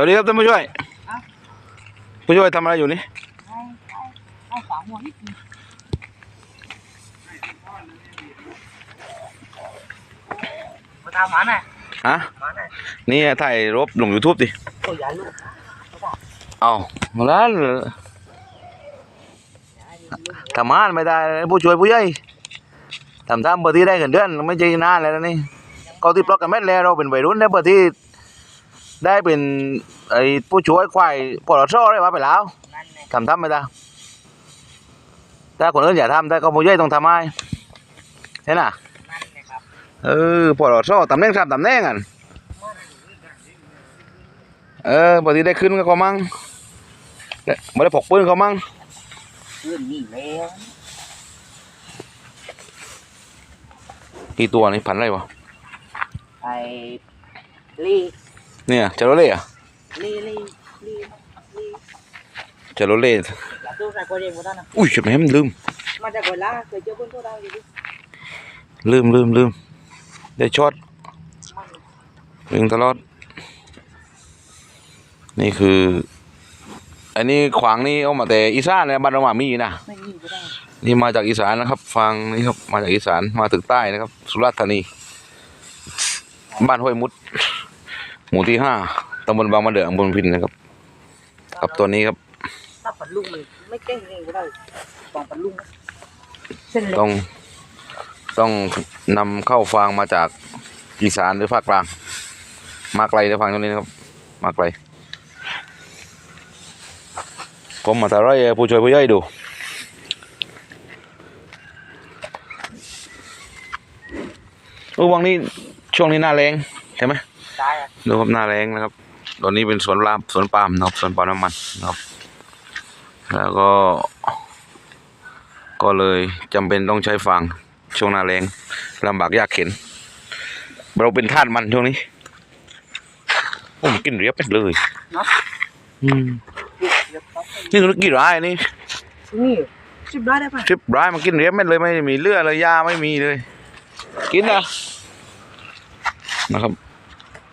วัสดีครับท่านผู้ช่วยครับผู้ช่วยทำอะไรอยู่นี่ให้ให้ให้ฝาหัวนิดนึงมาตามหมาหน่อยฮะหมาหน่อยนี่ถ่ายรูปลงยูทูบดิตัวใหญ่ลูกเอามาแล้วทำงานไม่ได้ผู้ช่วยผู้ใหญ่ทำตามเบอร์ที่ได้เงินเดือนไม่ใช่นานแล้วนะนี่เขาที่ปลอกกันแม่นแล้วเราเป็นวัยรุ่นได้เบอร์ที่ ได้เป็นไอ้ผู้ช่วยควายปลอดช่อได้มาไปแล้วนั่นเลยทำทำไม่ได้ถ้าคนอื่นอย่าทำแต่ก็ผู้ใหญ่ต้องทำให้ใช่น่ะนั่นเลยครับเออปลอดช่อตำแหน่งทำตำแหน่งอะเออบางทีได้ขึ้นก็เขามั่งได้ไม่ได้พกปืนเขามั่งเพื่อนนี่แล้วกี่ตัวนี่พันอะไรวะไอ้ลี่ เนี่ยจาโรเล่อะลี่ลี่ลี่ลี่จาโรเล่อยากดูใส่โปรเจกต์หมดแล้วนะอุ้ยจุดไหนมันลืมมาจากเวลาเคยเจอเพื่อนตัวได้อยู่ดิลืมลืมลืมได้ช็อตมันยิงตลอด นี่คือ อันนี้ขวางนี่เอามาแต่อีสานเลยบ้านเรามามีนะไม่มีก็ได้นี่มาจากอีสานนะครับ ฟังนี่ครับมาจากอีสานมาถึงใต้นะครับ สุราษฎร์ธานี บ้านห้วยมุด หมู่ที่ห้าตำบลบางมะเดื่ออำเภอพินนะครับกับตัวนี้ครับถ้าปัดลุงมันไม่เก่งเองก็ได้ตองปัดลุงนะเส้นเล็กต้องต้องนำเข้าฟางมาจากอีสานหรือภาคกลาง มาไกลนะฟังตรงนี้นะครับ มาไกลผมมาแต่ไรอยผู้ช่วยผู้ใหญ่ดู โอ้วังนี้ช่วงนี้หน้าแรงใช่ไหม ได้อะดูครับหน้าแรงนะครับ ตอนนี้เป็นสวนลามสวนปาล์มนะครับสวนปาล์มน้ำมันนะครับ แล้วก็ ก็เลยจำเป็นต้องใช้ฟางช่วงหน้าแรงลำบากยากเข็น เราเป็นทาสมันช่วงนี้โอ้มันกินเรียบไปเลยเนาะอืมเดี๋ยวเขาให้นี่ธุรกิจร้ายนี่นี่สิบได้ได้ปะทริปร้ายมันกินเรียบไม่เลยไม่มีเลือดเลยยาไม่มีเลย กินนะนะครับ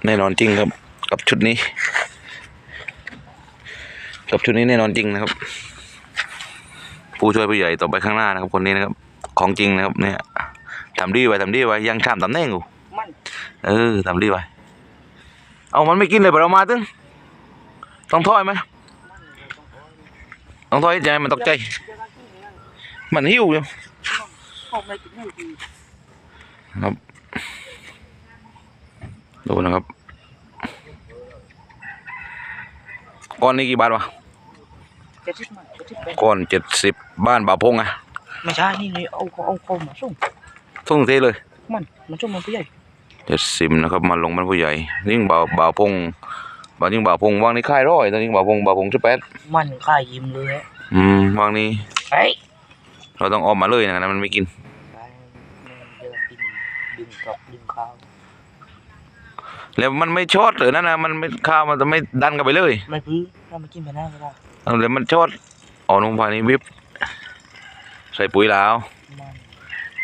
แน่นอนจริงครับ กับชุดนี้ กับชุดนี้แน่นอนจริงนะครับ ผู้ช่วยผู้ใหญ่ต่อไปข้างหน้านะครับ คนนี้นะครับ ของจริงนะครับ เนี่ยทำดีไว้ทำดีไว้ยังทำตำแหน่งอยู่มันเออทำดีไว้เอามันไม่กินเลยเปล่าเรามาตึ้งต้องถอยไหมต้องถอยใจมันตกใจ มันหิวอยู่เขาไม่กินให้ดีดูนะครับ ก้อนนี้กี่บาทวะเจ็ดสิบมันเจ็ดสิบเป็นก้อนเจ็ดสิบบ้านบ่าวพงอะไม่ใช่นี่นี่เอาเอาเอามาส่งทุ่งเทเลย มันมันส่งมันผู้ใหญ่เจ็ดสิบนะครับมาลงบ้านผู้ใหญ่ยิ่งบ่าวบ่าวพงบ่าวยิ่งบ่าวพงวางในค่ายร้อยตอนนี้บ่าวพงบ่าวพงสิบแปดมันค่ายยิ้มเลยอะอืมวางนี้เฮ้ยเราต้องออมมาเลยนะมันไม่กินไปเดี๋ยวกินดึงกรอบดึงข้าว แล้วมันไม่ชอดหรือนั่นนะมันไม่ข้าวมันจะไม่ดันกันไปเลยไม่พื้นถ้ามันกินไปหน้าก็ได้เอาแล้วมันชอดอ๋อนุ่งผ่านี้วิบใส่ปุ๋ยแล้วมัน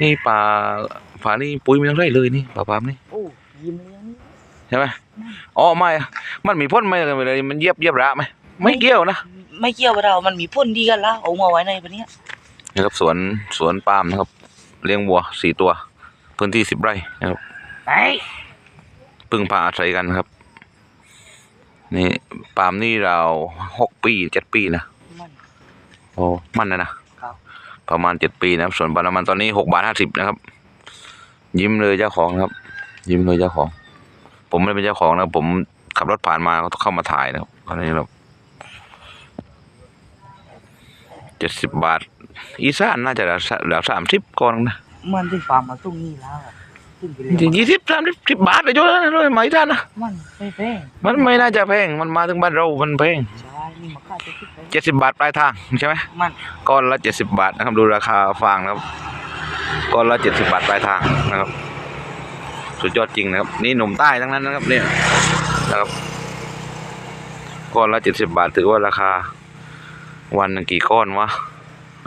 นี่ปลาฝานี่ปุ๋ยไม่ต้องใส่เลยนี่ปลาปามนี่โอ้ยิ้มเลยอันนี่ใช่ไหมอ๋อไม่อะมันมีพ่นไหมอะไรมันเยียบเยียบระไหมไม่เกี่ยวนะไม่เกี่ยวกับเรา มันมีพ่นดีกันละเอามาไว้ในปะเนี้ยนี่ครับสวนสวนปาล์มนะครับ เลี้ยงวัวสี่ตัว พื้นที่สิบไร่นะครับไอ้ พึ่งพาอาศัยกันครับ นี่ปาล์มนี่เราหกปีเจ็ดปีนะมันโอ้มันนะนะครับประมาณเจ็ดปีนะครับ ส่วนปาล์มน้ำมันตอนนี้หกบาทห้าสิบนะครับ ยิ้มเลยเจ้าของนะครับ ยิ้มเลยเจ้าของ ผมไม่ได้เป็นเจ้าของนะครับผมขับรถผ่านมาก็เข้ามาถ่ายนะครับตอนนี้แบบเจ็ดสิบบาท อีสานน่าจะเหลือเหลือสามสิบก่อนนะมันที่ฟาร์มมาตุ้งนี่แล้ว อะขึ้นไปเร็วยี่สิบสามสิบสิบบาทเลยจ้ะนะเลยไหมท่านนะมันไม่แพงมันไม่น่าจะแพงมันมาถึงบ้านเรามันแพงใช่นี่มาค่าจะคิดไปเจ็ดสิบบาทปลายทางใช่ไหมมันก้อนละเจ็ดสิบบาทนะครับดูราคาฟางนะครับก้อนละเจ็ดสิบบาทปลายทางนะครับ สุดยอดจริงนะครับ นี่หนุ่มใต้ทั้งนั้นนะครับเนี่ยนะครับก้อนละเจ็ดสิบบาทถือว่าราคา วันหนึ่งกี่ก้อนวะ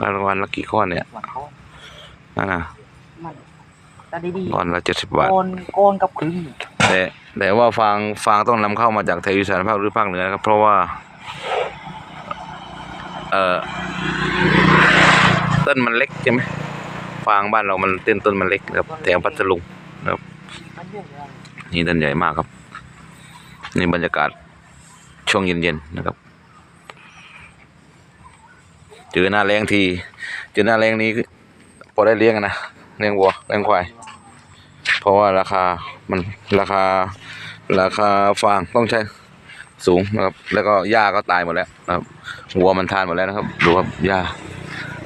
วันวันละกี่ก้อนเนี่ยหวังเขานั่นนะมัน ตาดีก้อนละเจ็ดสิบๆบาท โกนโกนกับครึ่งแต่แต่ว่าฟางฟางต้องนำเข้ามาจากไทยอีสานภาคหรือภาคเหนือนะครับ เพราะว่า เอ่อต้นมันเล็กใช่ไหมฟางบ้านเรามันเต้นต้นมันเล็กนะครับแถวพัทลุงนะครับ มันยุ่งยากนี่ต้นใหญ่มากครับ นี่บรรยากาศช่วงเย็นๆนะครับ เจอหน้าแรงที เจอหน้าแรงนี้คือพอได้เลี้ยงอะนะ เลี้ยงวัวเลี้ยงควาย เพราะว่าราคามันราคาราคาฟางต้องใช้สูงนะครับ แล้วก็หญ้าก็ตายหมดแล้วนะครับวัวมันทานหมดแล้วนะครับ ดูครับหญ้า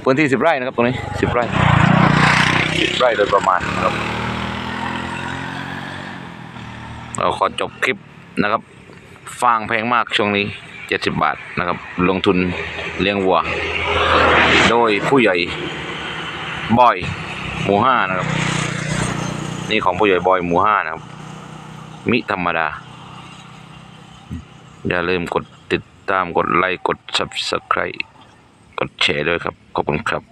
พื้นที่สิบไร่นะครับตรงนี้สิบไร่สิบไร่โดยประมาณนะครับ เราขอจบคลิปนะครับ ฟางแพงมากช่วงนี้เจ็ดสิบบาทนะครับ ลงทุนเลี้ยงวัว โดยผู้ใหญ่บอย หมู่ห้านะครับ นี่ของผู้ใหญ่บอยหมู่ห้านะครับ มิธรรมดา อย่าลืมกดติดตามกดไลค์กด subscribe กดแชร์ด้วยครับ ขอบคุณครับ